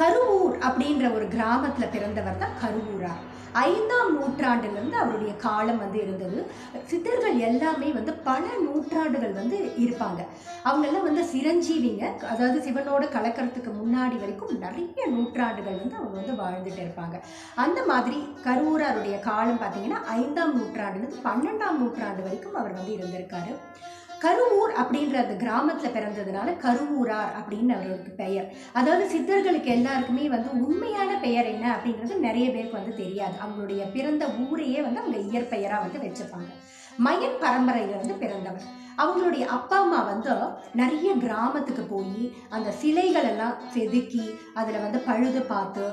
கருவூர் அப்படின்ற ஒரு கிராமத்தில் பிறந்தவர் தான் கருவூரார் ஐந்தாம் நூற்றாண்டிலிருந்து அவருடைய காலம் வந்து இருந்தது. சித்தர்கள் எல்லாமே வந்து பல நூற்றாண்டுகள் வந்து இருப்பாங்க. அவங்கெல்லாம் வந்து சிரஞ்சீவிங்க. அதாவது சிவனோட கலக்கறதுக்கு முன்னாடி வரைக்கும் நிறைய நூற்றாண்டுகள் வந்து அவங்க வந்து வாழ்ந்துட்டு இருப்பாங்க. அந்த மாதிரி கருவூராருடைய காலம் பார்த்தீங்கன்னா ஐந்தாம் நூற்றாண்டுலேருந்து பன்னெண்டாம் நூற்றாண்டு வரைக்கும் அவர் வந்து இருந்திருக்காரு. கருவூர் அப்படின்ற அந்த கிராமத்தில் பிறந்ததுனால கருவூரார் அப்படின்னு அவருக்கு பெயர். அதாவது சித்தர்களுக்கு எல்லாருக்குமே வந்து உண்மையான பெயர் என்ன அப்படின்றது நிறைய பேருக்கு வந்து தெரியாது. அவங்களுடைய பிறந்த ஊரையே வந்து அவங்க இயற்பெயராக வந்து வச்சுப்பாங்க. மயன் பரம்பரையிலிருந்து பிறந்தவர். அவங்களுடைய அப்பா அம்மா வந்து நிறைய கிராமத்துக்கு போய் அந்த சிலைகள் எல்லாம் செதுக்கி அதில் வந்து பழுது பார்த்து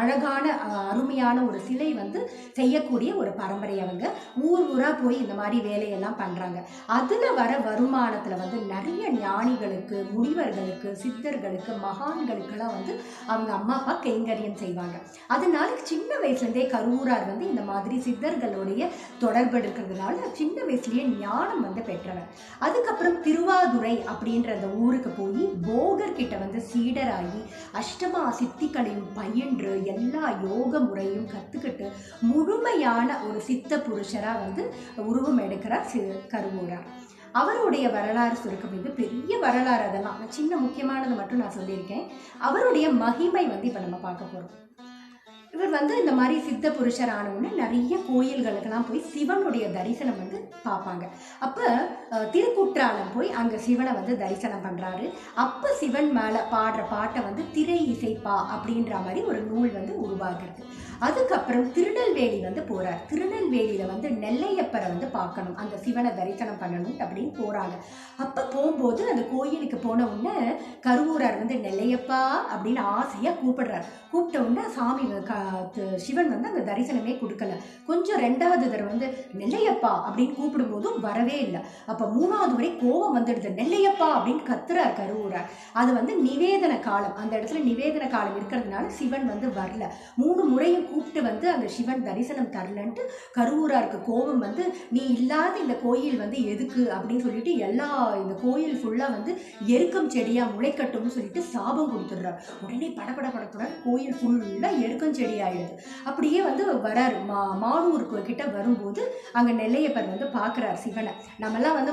அழகான அருமையான ஒரு சிலை வந்து செய்யக்கூடிய ஒரு பரம்பரை அவங்க. ஊர் ஊராக போய் இந்த மாதிரி வேலையெல்லாம் பண்ணுறாங்க அதில் வர வருமானத்தில் வந்து நிறைய ஞானிகளுக்கு முனிவர்களுக்கு சித்தர்களுக்கு மகான்களுக்கெல்லாம் வந்து அவங்க அம்மா அப்பா கைங்கரியம் செய்வாங்க. அதனால சின்ன வயசுலேருந்தே கருவூரார் வந்து இந்த மாதிரி சித்தர்களுடைய தொடர்பு இருக்கிறதுனால சின்ன வயசுலேயே ஞானம் வந்து பெற்றவர். போகிறாங்க அதுக்கப்புறம் திருவாதுரை அப்படின்ற அந்த ஊருக்கு போய் போகர் கிட்ட வந்து சீடராகி அஷ்டமா சித்திகளையும் பயின்று எல்லா யோக முறையும் கற்றுக்கிட்டு முழுமையான ஒரு சித்த புருஷராக வந்து உருவம் எடுக்கிறார் சி கருவூரார் அவருடைய வரலாறு சுருக்கம் இது. பெரிய வரலாறு அதெல்லாம். சின்ன முக்கியமானது மட்டும் நான் சொல்லியிருக்கேன். அவருடைய மகிமை வந்து இப்போ நம்ம பார்க்க போகிறோம் இவர் வந்து இந்த மாதிரி சித்த புருஷர் ஆனவுடனே நிறைய கோயில்களுக்கெல்லாம் போய் சிவனுடைய தரிசனம் வந்து பார்ப்பாங்க. அப்போ திருக்குற்றாலம் போய் அங்கே சிவனை வந்து தரிசனம் பண்ணுறாரு அப்போ சிவன் மேலே பாடுற பாட்டை வந்து திரை இசைப்பா அப்படின்ற மாதிரி ஒரு நூல் வந்து உருவாகிறது அதுக்கப்புறம் திருநெல்வேலி வந்து போகிறார் திருநெல்வேலியில் வந்து நெல்லையப்பரை வந்து பார்க்கணும். அந்த சிவனை தரிசனம் பண்ணணும் அப்படின்னு போகிறாங்க அப்போ போகும்போது அந்த கோயிலுக்கு போன உடனே கருவூரார் வந்து நெல்லையப்பா அப்படின்னு ஆசையாக கூப்பிடுறார். கூப்பிட்ட உடனே சாமி க- சிவன் வந்து அந்த தரிசனமே கொடுக்கல. கொஞ்சம் ரெண்டாவது தடவை வந்து நெல்லையப்பா அப்படின்னு கூப்பிடும்போதும் வரவே இல்லை. அப்போ மூணாவது வரை கோபம் வந்துடுது. நெல்லையப்பா அப்படின்னு கத்துறார் கருவூரார். அது வந்து நிவேதன காலம். அந்த இடத்துல நிவேதன காலம் இருக்கிறதுனால சிவன் வந்து வரல. மூணு முறையும் கூப்பிட்டு வந்து அந்த சிவன் தரிசனம் தரலன்ட்டு கருவூராருக்கு கோபம் வந்து நீ இல்லாத இந்த கோயில் வந்து எதுக்கு? அப்படின்னு சொல்லிட்டு எல்லா இந்த கோயில் ஃபுல்லாக வந்து எருக்கம் செடியாக முளைக்கட்டும்னு சொல்லிட்டு சாபம் கொடுத்துடுறார். உடனே படபட படத்துடன் கோயில் ஃபுல்லாக எருக்கம் செடி ஆயிடுது. அப்படியே வந்து வராரு. மா மாடூர் கிட்ட வரும்போது அங்கே நெல்லையப்பர் வந்து பார்க்குறார் சிவனை. நம்மலாம் வந்து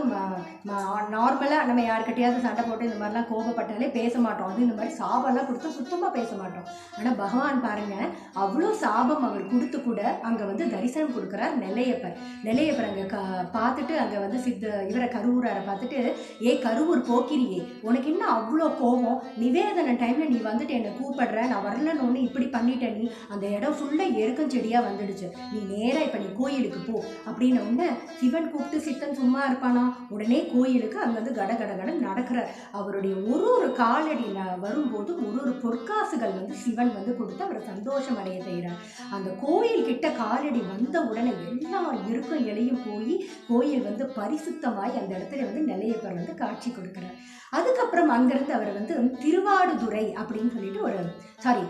நார்மலாக நம்ம யாருக்கிட்டையாவது சண்டை போட்டு இந்த மாதிரிலாம் கோபப்பட்டாலே பேச மாட்டோம். அது இந்த மாதிரி சாபம்லாம் கொடுத்தா சுத்தமாக பேச மாட்டோம். ஆனால் பகவான் பாருங்கள் அவ்வளோ சாபம் அவர் கொடுத்து கூட அங்கே வந்து தரிசனம் கொடுக்குறார் நெல்லையப்பர். நெல்லையப்பர் அங்கே க பார்த்துட்டு அங்கே வந்து சித்த இவரை கருவூராரை பார்த்துட்டு ஏ கருவூர் போக்கிரியே உனக்கு என்ன அவ்வளோ கோபம்? நிவேதன டைமில் நீ வந்துட்டு என்னை கூப்பிடுற நான் வரலன்னு ஒன்று இப்படி பண்ணிட்ட நீ அந்த இடம் ஃபுல்லாக எருக்கம் செடியாக வந்துடுச்சு. நீ நேராக இப்போ நீ கோயிலுக்கு போ. அப்படின்ன உடனே சிவன் கூப்பிட்டு சித்தன் சும்மா இருப்பானா? உடனே கோயிலுக்கு அங்கே வந்து கட கட கட நடக்கிறார். அவருடைய ஒரு ஒரு காலடியில் வரும்போது ஒரு ஒரு பொற்காசுகள் வந்து சிவன் வந்து கொடுத்து அவரை சந்தோஷம் அடைய செய்கிறார். அந்த கோயில் கிட்ட காலடி வந்த உடனே எல்லா இருக்கும் இலையும் போய் கோயில் வந்து பரிசுத்தமாய் அந்த இடத்துல வந்து நிலையப்பர் வந்து காட்சி கொடுக்குறார். அதுக்கப்புறம் அங்கேருந்து அவர் வந்து திருவாடுதுறை அப்படின்னு சொல்லிட்டு ஒரு சாரி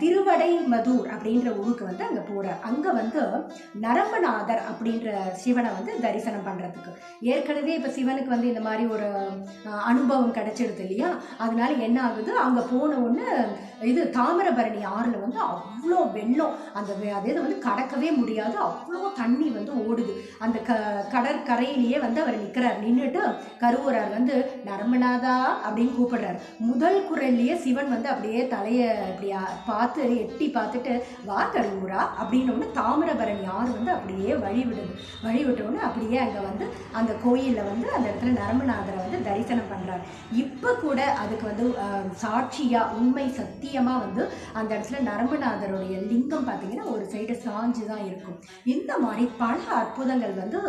திருவடை மதூர் அப்படின்ற ஊருக்கு வந்து அங்கே போகிறார் அங்கே வந்து நரம்பநாதர் அப்படின்ற சிவனை வந்து தரிசனம் பண்ணுறதுக்கு ஏற்கனவே இப்போ சிவனுக்கு வந்து இந்த மாதிரி ஒரு அனுபவம் கிடைச்சிடுது இல்லையா? அதனால என்ன ஆகுது? அங்கே போன ஒன்று இது தாமிரபரணி ஆறில் வந்து அவ்வளோ வெள்ளம். அந்த அதே அது இது வந்து கடக்கவே முடியாது. அவ்வளோ தண்ணி வந்து ஓடுது. அந்த க கடற்கரையிலேயே வந்து அவர் நிற்கிறார் நின்றுட்டு கருவூரார் வந்து நரம்பநாதா அப்படின்னு கூப்பிடுறார். முதல் குரல்லையே சிவன் வந்து அப்படியே தலையை இப்படியா பார்த்து எட்டி பார்த்துட்டு வா கருவூரா அப்படின்னு ஒன்று தாமிரபரணி ஆறு வந்து அப்படியே வழி விடுது. வழி விட்ட உடனே அப்படியே அங்கே வந்து அந்த கோயிலில் வந்து அந்த இடத்துல நரமநாதரை வந்து தரிசனம் பண்ணுறாரு இப்போ கூட அதுக்கு வந்து சாட்சியாக சாட்சியா உண்மை சத்தியமா வந்து அந்த இடத்துல நரம்பநாதருடைய லிங்கம் பார்த்தீங்கன்னா ஒரு சைடு சாஞ்சு தான் இருக்கும். இந்த மாதிரி பல அற்புதங்கள் வந்து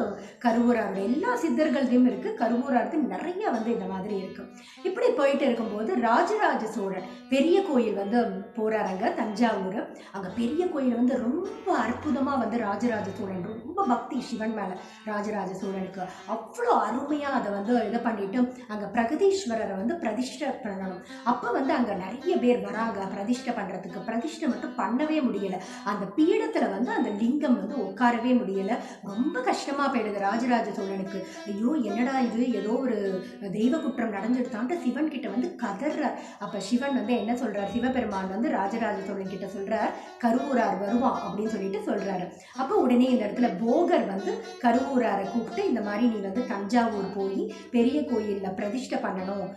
கருவூராருடைய எல்லா சித்தர்கள்லையும் இருக்குது கருவூராருக்கு நிறைய வந்து இந்த மாதிரி இருக்கும் இப்படி போயிட்டு இருக்கும்போது ராஜராஜ சோழன் பெரிய கோயில் வந்து போகிறாரங்க தஞ்சாவூர். அங்கே பெரிய கோயில் வந்து ரொம்ப அற்புதமாக வந்து ராஜராஜ சோழன் ரொம்ப பக்தி சிவன் மேலே ராஜராஜ சோழனுக்கு. அவ்வளோ அருமையாக அதை வந்து இது பண்ணிட்டு அங்கே பிரகதீஸ்வரரை வந்து பிரதிஷ்டை பண்ணணும். அப்போ வந்து அங்கே நிறைய பேர் வராங்க பிரதிஷ்டை பண்ணுறதுக்கு பிரதிஷ்டை மட்டும் பண்ணவே முடியலை. அந்த பீடத்தில் வந்து அந்த லிங்கம் வந்து உட்காரவே முடியலை. ரொம்ப கஷ்டமாக போயிடுது ராஜராஜ சோழனுக்கு. ஐயோ என்னடா இது? ஏதோ ஒரு தெய்வ குற்றம் நடந்துடுதான்ட்டு சிவன் கிட்ட வந்து கதறார் அப்போ சிவன் வந்து என்ன சொல்கிறார் சிவபெருமான் வந்து ராஜராஜ சோழன் கிட்ட சொல்கிறார் கருவூரார் வருவான் அப்படின்னு சொல்லிட்டு சொல்றாரு. அப்போ உடனே இந்த இடத்துல போகர் வந்து கருவூராரை கூப்பிட்டு இந்த மாதிரி நீ வந்து தஞ்சாவூர் போய் பெரிய கோயிலில் பிரதிஷ்டை பண்ணணும்.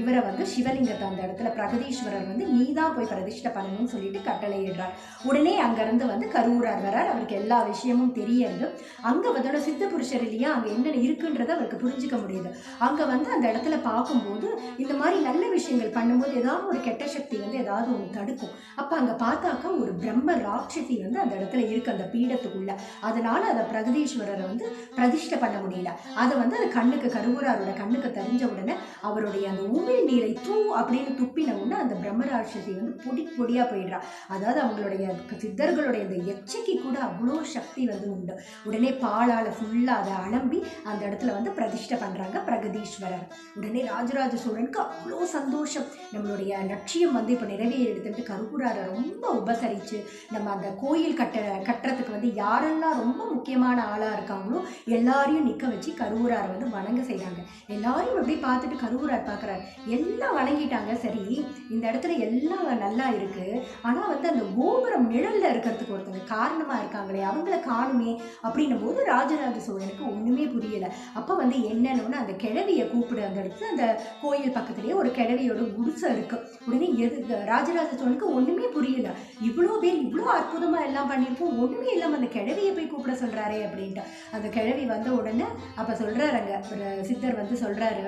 இவரை வந்து சிவலிங்கத்தை அந்த இடத்துல பிரகதீஸ்வரர் வந்து நீ தான் போய் பிரதிஷ்டை பண்ணணும்னு சொல்லிட்டு கட்டளையிடுறார். உடனே அங்கேருந்து வந்து கருவூரார் வரார் அவருக்கு எல்லா விஷயமும் தெரியறது அங்கே வந்து சித்த புருஷர் இல்லையா? அங்கே என்ன இருக்குன்றதை அவருக்கு புரிஞ்சுக்க முடியுது. அங்கே வந்து அந்த இடத்துல பார்க்கும்போது இந்த மாதிரி நல்ல விஷயங்கள் பண்ணும்போது ஏதாவது ஒரு கெட்ட சக்தி வந்து ஏதாவது ஒன்று தடுக்கும். அப்போ அங்கே பார்த்தாக்கா ஒரு பிரம்ம ராட்சசி வந்து அந்த இடத்துல இருக்கு அந்த பீடத்துக்குள்ள. அதனால அதை பிரகதீஸ்வரரை வந்து பிரதிஷ்டை பண்ண முடியல. அதை வந்து அது கண்ணுக்கு கருவூராரோட கண்ணுக்கு தெரிஞ்ச உடனே அவருடைய அந்த உமிழ் நீரை தூ அப்படின்னு துப்பின உடனே அந்த பிரம்மராட்சசி வந்து பொடி பொடியாக போயிடுறா. அதாவது அவங்களுடைய சித்தர்களுடைய இந்த எச்சைக்கு கூட அவ்வளோ சக்தி வந்து உண்டு. உடனே பாலால் ஃபுல்லாக அதை அலம்பி அந்த இடத்துல வந்து பிரதிஷ்டை பண்ணுறாங்க பிரகதீஸ்வரர். உடனே ராஜராஜ சோழனுக்கு அவ்வளோ சந்தோஷம். நம்மளுடைய லட்சியம் வந்து இப்போ நிறைவேறிடுதுன்ட்டு கருவூராரை ரொம்ப உபசரித்து நம்ம அந்த கோயில் கட்ட கட்டுறதுக்கு வந்து யாரெல்லாம் ரொம்ப முக்கியமான ஆளாக இருக்காங்களோ எல்லாரையும் நிற்க வச்சு கருவூரார் வந்து வணங்க செய்கிறாங்க எல்லாரையும் எப்படி பார்த்துட்டு கருவூரார் பார்க்குறாரு. எல்லாம் வணங்கிட்டாங்க. சரி இந்த இடத்துல எல்லாம் நல்லா இருக்குது ஆனால் வந்து அந்த கோபுரம் நிழலில் இருக்கிறதுக்கு ஒருத்தங்க காரணமாக இருக்காங்களே அவங்கள காணுமே அப்படின்னும் போது ராஜராஜ சோழனுக்கு ஒன்றுமே புரியலை. அப்போ வந்து என்னன்னு அந்த கிழவியை கூப்பிடு அந்த இடத்துல அந்த கோயில் பக்கத்துலேயே ஒரு கிழவியோட குடிசை இருக்கு. உடனே எது ராஜராஜ சோழனுக்கு ஒன்றுமே புரியல. இவ்வளோ பேர் இவ்வளோ அற்புதமாக எல்லாம் பண்ணியிருக்கோம் ஒன்றுமே இல்லாமல் அந்த கிழவியை போய் கூப்பிட சொல்கிறாரே அப்படின்ட்டு. அந்த கிழவி வந்த உடனே அப்போ சொல்கிறாருங்க ஒரு சித்தர் வந்து சொல்கிறாரு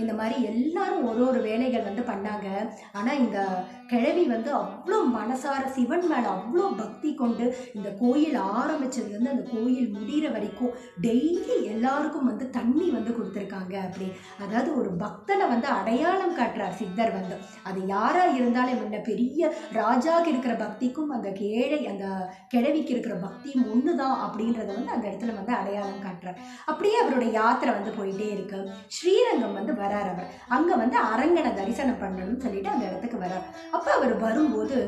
இந்த மாதிரி எல்லாரும் ஒரு ஒரு வேலைகள் வந்து பண்ணாங்க. ஆனால் இந்த கிழவி வந்து அவ்வளோ மனசார சிவன் மேலே அவ்வளோ பக்தி கொண்டு இந்த கோயில் ஆரம்பித்ததுலேருந்து அந்த கோயில் முடிகிற வரைக்கும் டெய்லி எல்லாருக்கும் வந்து தண்ணி வந்து கொடுத்துருக்காங்க அப்படி. அதாவது ஒரு பக்தனை வந்து அடையாளம் காட்டுறார் சித்தர் வந்து. அது யாராக இருந்தாலும் முன்ன பெரிய ராஜாவுக்கு இருக்கிற பக்திக்கும் அந்த ஏழை அந்த கிழவிக்கு இருக்கிற பக்தியும் ஒன்று தான் அப்படின்றத வந்து அந்த இடத்துல வந்து அடையாளம் காட்டுறார். அப்படியே அவருடைய யாத்திரை வந்து போயிட்டே இருக்கு. ஸ்ரீரங்கம் வந்து வரார் அவர். அங்கே வந்து அரங்கனை தரிசனம் பண்ணணும்னு சொல்லிட்டு அந்த இடத்துக்கு வரார். அப்போ அவர் வரும்போது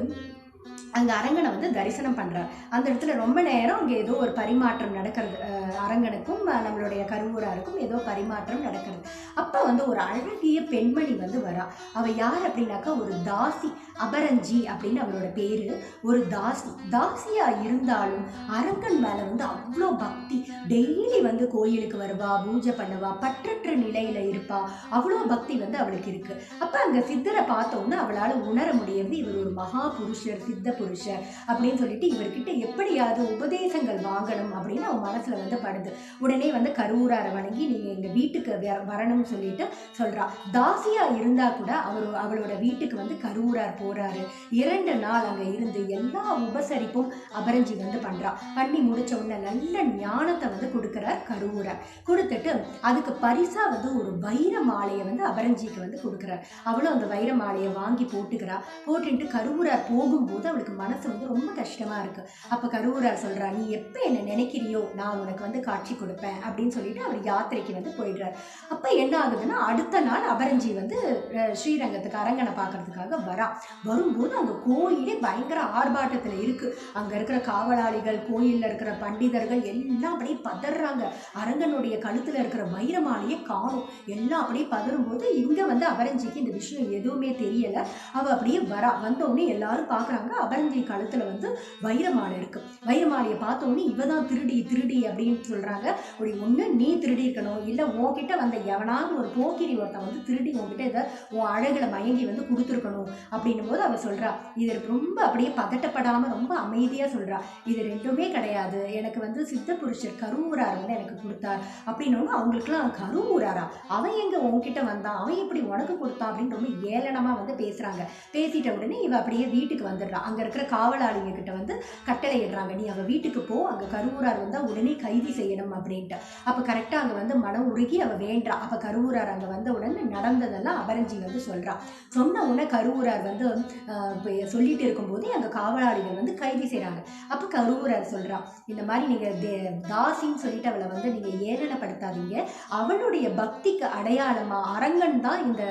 அங்கே அரங்கனை வந்து தரிசனம் பண்ணுறார் அந்த இடத்துல ரொம்ப நேரம் அங்கே ஏதோ ஒரு பரிமாற்றம் நடக்கிறது அரங்கனுக்கும் நம்மளுடைய கருவூராருக்கும் ஏதோ பரிமாற்றம் நடக்கிறது. அப்போ வந்து ஒரு அழகிய பெண்மணி வந்து வரா. அவள் யார் அப்படின்னாக்கா ஒரு தாசி அபரஞ்சி அப்படின்னு அவளோட பேர். ஒரு தாசி. தாசியாக இருந்தாலும் அரங்கன் மேலே வந்து அவ்வளோ பக்தி. டெய்லி வந்து கோயிலுக்கு வருவா பூஜை பண்ணுவா பற்றற்ற நிலையில் இருப்பா. அவ்வளோ பக்தி வந்து அவளுக்கு இருக்குது அப்போ அங்கே சித்தரை பார்த்தோன்னா அவளால் உணர முடியாது இவர் ஒரு மகா புருஷர் சித்த புருஷர் அப்படின்னு சொல்லிட்டு இவர்கிட்ட எப்படியாவது உபதேசங்கள் வாங்கணும் அப்படின்னு அவன் மனசில் வந்து கஷ்டப்படுது உடனே வந்து கருவூராரை வணங்கி நீங்கள் எங்கள் வீட்டுக்கு வர- வரணும்னு சொல்லிட்டு சொல்கிறா தாசியாக இருந்தால் கூட அவர் அவளோட வீட்டுக்கு வந்து கருவூரார் போகிறாரு இரண்டு நாள் அங்கே இருந்து எல்லா உபசரிப்பும் அபரஞ்சி வந்து பண்ணுறா பண்ணி முடிச்ச உடனே நல்ல ஞானத்தை வந்து கொடுக்குறார் கருவூரார். கொடுத்துட்டு அதுக்கு பரிசாக வந்து ஒரு வைர மாலையை வந்து அபரஞ்சிக்கு வந்து கொடுக்குறார். அவளும் அந்த வைர மாலையை வாங்கி போட்டுக்கிறா. போட்டுட்டு கருவூரார் போகும்போது அவளுக்கு மனசு வந்து ரொம்ப கஷ்டமாக இருக்குது அப்போ கருவூரார் சொல்கிறா நீ எப்போ என்னை நினைக்கிறியோ நான் உனக்கு வந்து காட்சி கொடுப்பேன் அப்படின்னு சொல்லிட்டு அவர் யாத்திரைக்கு வந்து போயிடுறார். அப்ப என்ன ஆகுதுன்னா அடுத்த நாள் அபரஞ்சி வந்து ஸ்ரீரங்கத்துக்கு அரங்கனை பார்க்கறதுக்காக வரா. வரும்போது அந்த கோயிலே பயங்கர ஆர்ப்பாட்டத்தில் இருக்கு. அங்க இருக்கிற காவலாளிகள் கோயில்ல இருக்கிற பண்டிதர்கள் எல்லாம் அப்படியே பதறாங்க. அரங்கனுடைய கழுத்துல இருக்கிற வைரமாலையே காணும். எல்லாம் அப்படியே பதறும்போது இங்க வந்து அபரஞ்சிக்கு இந்த விஷயம் எதுவுமே தெரியல. அவ அப்படியே வரா. வந்த உடனே எல்லாரும் பார்க்குறாங்க அபரஞ்சி கழுத்துல வந்து வைரமாலை இருக்கு. வைரமாலையை பார்த்தோன்னே இவ தான் திருடி திருடி அப்படின்னு சொல்றாங்க. அப்படி ஒன்று நீ திருடி இருக்கணும் இல்லை உன்கிட்ட வந்த எவனாவது ஒரு போக்கிரி ஒருத்தன் வந்து திருடி உன்கிட்ட இதை உன் அழகில் மயங்கி வந்து கொடுத்துருக்கணும் அப்படின்னும் போது அவள் சொல்றா இது ரொம்ப அப்படியே பதட்டப்படாமல் ரொம்ப அமைதியா சொல்றா. இது ரெண்டுமே கிடையாது. எனக்கு வந்து சித்த புருஷர் கருவூரார் வந்து எனக்கு கொடுத்தார். அப்படின்னோன்னு அவங்களுக்குலாம் கருவூராரா? அவன் எங்க உன்கிட்ட வந்தான்? அவன் எப்படி உனக்கு கொடுத்தான்? அப்படின்னு ரொம்ப ஏளனமா வந்து பேசுறாங்க. பேசிட்ட உடனே இவ அப்படியே வீட்டுக்கு வந்துடுறா. அங்க இருக்கிற காவலாளிங்க கிட்ட வந்து கட்டளை இடுறாங்க. நீ அவள் வீட்டுக்கு போ. அங்க கருவூரார் வந்தா உடனே கை கைது செய்யணும் அப்படின்ட்டு. அப்போ கரெக்டா அங்கே வந்து மனம் உருகி அவ வேண்டா. அப்ப கருவூரார் அங்கே வந்த உடனே நடந்ததெல்லாம் அபரஞ்சி வந்து சொல்கிறான் சொன்ன உடனே கருவூரார் வந்து சொல்லிட்டு இருக்கும்போதே அங்கே காவலாளிகள் வந்து கைது செய்கிறாங்க அப்போ கருவூரார் சொல்கிறான் இந்த மாதிரி நீங்கள் தே தாசின்னு சொல்லிட்டு அவளை வந்து நீங்கள் ஏளனப்படுத்தாதீங்க. அவளுடைய பக்திக்கு அடையாளமாக அரங்கன் தான் இந்த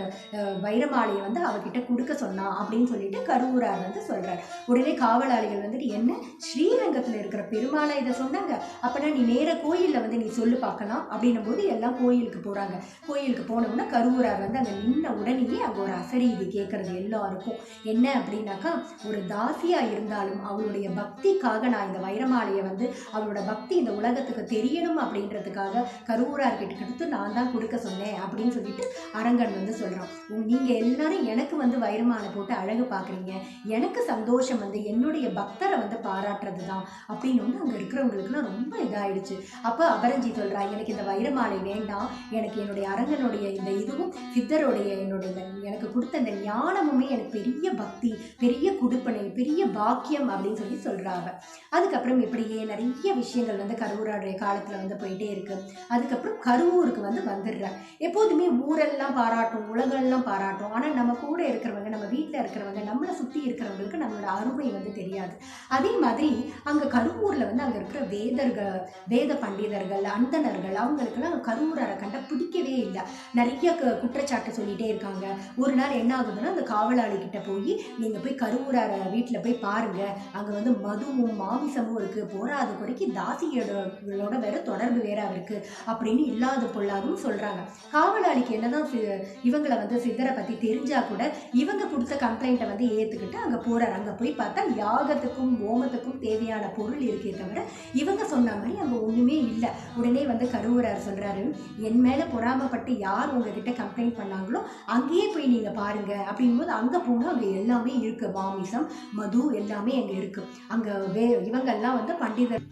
வைரமாலையை வந்து அவகிட்ட கொடுக்க சொன்னான் அப்படின்னு சொல்லிட்டு கருவூரார் வந்து சொல்கிறார் உடனே காவலாளிகள் வந்துட்டு என்ன? ஸ்ரீரங்கத்தில் இருக்கிற பெருமாளை இதை சொன்னாங்க? அப்போனா நீ வேறு கோயிலில் வந்து நீ சொல்லு பார்க்கலாம் அப்படின்னும் போது எல்லாம் கோயிலுக்கு போகிறாங்க கோயிலுக்கு போனோம்னா கருவூரார் வந்து அங்கே நின்ன உடனேயே அங்கே ஒரு அசரி இது கேட்குறது எல்லாருக்கும். என்ன அப்படின்னாக்கா ஒரு தாசியாக இருந்தாலும் அவளுடைய பக்திக்காக நான் இந்த வைரமாலையை வந்து அவளோட பக்தி இந்த உலகத்துக்கு தெரியணும் அப்படின்றதுக்காக கருவூரார் கிட்ட கொடுத்து நான் தான் கொடுக்க சொன்னேன் அப்படின்னு சொல்லிட்டு அரங்கன் வந்து சொல்கிறான் நீங்கள் எல்லாரும் எனக்கு வந்து வைரமாலை போட்டு அழகு பார்க்குறீங்க. எனக்கு சந்தோஷம் வந்து என்னுடைய பக்தரை வந்து பாராட்டுறது தான் அப்படின்னு வந்து அங்கே இருக்கிறவங்களுக்குலாம் ரொம்ப இதாகிடுச்சு இதாயிடுச்சு அப்போ அபரஞ்சி சொல்கிறா எனக்கு இந்த வைரமாலை வேண்டாம். எனக்கு என்னுடைய அரங்கனுடைய இந்த இதுவும் சித்தருடைய என்னுடைய எனக்கு கொடுத்த இந்த ஞானமுமே எனக்கு பெரிய பக்தி பெரிய குடுப்பனை பெரிய பாக்கியம் அப்படின்னு சொல்லி சொல்றா அதுக்கப்புறம் இப்படியே நிறைய விஷயங்கள் வந்து கருவூராடைய காலத்தில் வந்து போயிட்டே இருக்கு. அதுக்கப்புறம் கரூருக்கு வந்து வந்துடுறார் எப்போதுமே ஊரெல்லாம் பாராட்டும் உலகெல்லாம் பாராட்டும். ஆனால் நம்ம கூட இருக்கிறவங்க நம்ம வீட்டில் இருக்கிறவங்க நம்மளை சுற்றி இருக்கிறவங்களுக்கு நம்மளோட அருமை வந்து தெரியாது. அதே மாதிரி அங்கே கரூரில் வந்து அங்கே இருக்கிற வேதர்கள் வே வேத பண்டிதர்கள் அந்தனர்கள் அவங்களுக்கெல்லாம் கருவூரரை கண்ட பிடிக்கவே இல்லை. நிறைய கு- குற்றச்சாட்டு சொல்லிகிட்டே இருக்காங்க. ஒரு நாள் என்ன ஆகுதுன்னா அந்த காவலாளி கிட்ட போய் நீங்கள் போய் கருவூரார வீட்டில் போய் பாருங்க. அங்கே வந்து மதுவும் மாமிசமும் இருக்குது போராத குறைக்கு தாசியோட வேற தொடர்பு வேற அவருக்கு. அப்படின்னு இல்லாத பொல்லாதும் சொல்கிறாங்க காவலாளிக்கு என்னதான் இவங்களை வந்து சித்தரை பற்றி தெரிஞ்சா கூட இவங்க கொடுத்த கம்ப்ளைண்ட்டை வந்து ஏற்றுக்கிட்டு அங்கே போகிறார் அங்கே போய் பார்த்தா யாகத்துக்கும் ஓமத்துக்கும் தேவையான பொருள் இருக்கே தவிர இவங்க சொன்ன மாதிரி அங்கே ஒன்றுமே இல்லை. உடனே வந்து கருவூரார் சொல்கிறாரு என் மேலே பொறாமப்பட்டு யார் உங்ககிட்ட கம்ப்ளைண்ட் பண்ணாங்களோ அங்கேயே போய் நீங்கள் பாருங்க. அப்படிங்கும்போது அங்கே போனால் அங்கே எல்லாமே இருக்குது மாமிசம் மது எல்லாமே அங்கே இருக்குது அங்கே வே இவங்கெல்லாம் வந்து பண்டிதர்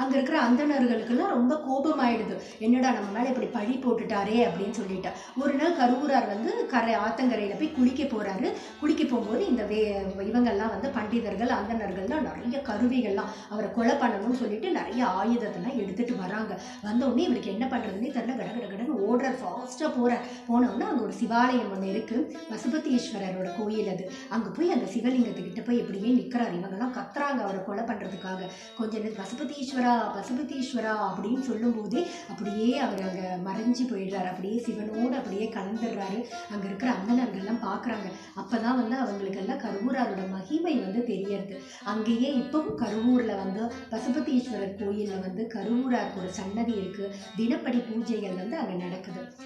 அங்கே இருக்கிற அந்தணர்களுக்கெல்லாம் ரொம்ப கோபமாயிடுது. என்னடா நம்ம மேலே இப்படி பழி போட்டுட்டாரே அப்படின்னு சொல்லிட்டு. ஒரு நாள் கருவூரார் வந்து கரை ஆத்தங்கரையில் போய் குளிக்க போகிறாரு குளிக்க போகும்போது இந்த வே இவங்கெல்லாம் வந்து பண்டிதர்கள் அந்தணர்கள்லாம் நிறைய கருவிகள்லாம் அவரை கொலை பண்ணணும்னு சொல்லிட்டு நிறைய ஆயுதத்தெல்லாம் எடுத்துகிட்டு வராங்க. வந்தோடனே இவருக்கு என்ன பண்ணுறதுன்னே தெரியல. கட கட கடன்னு ஓடுறார். ஃபாஸ்ட்டாக போகிறார் போனோம்னா அங்கே ஒரு சிவாலயம் ஒன்று இருக்குது பசுபதீஸ்வரரோட கோயில் அது. அங்கே போய் அந்த சிவலிங்கத்துக்கிட்ட போய் இப்படியே நிற்கிறார் இவங்கெல்லாம் கத்துறாங்க அவரை கொலை பண்ணுறதுக்காக கொஞ்ச நேரம் பசுபதீஸ்வரா பசுபதீஸ்வரா அப்படின்னு சொல்லும்போதே அப்படியே அவர் அங்கே மறைஞ்சு போயிடுறாரு. அப்படியே சிவனோடு அப்படியே கலந்துடுறாரு. அங்கே இருக்கிற அந்தனர்கள்லாம் பார்க்குறாங்க. அப்போ தான் வந்து அவங்களுக்கெல்லாம் கருவூராரோட மகிமை வந்து தெரியறது. அங்கேயே இப்போவும் கருவூரில் வந்து பசுபதீஸ்வரர் கோயிலில் வந்து கருவூராருக்கு ஒரு சன்னதி இருக்குது தினப்படி பூஜைகள் வந்து அங்கே நடக்குது.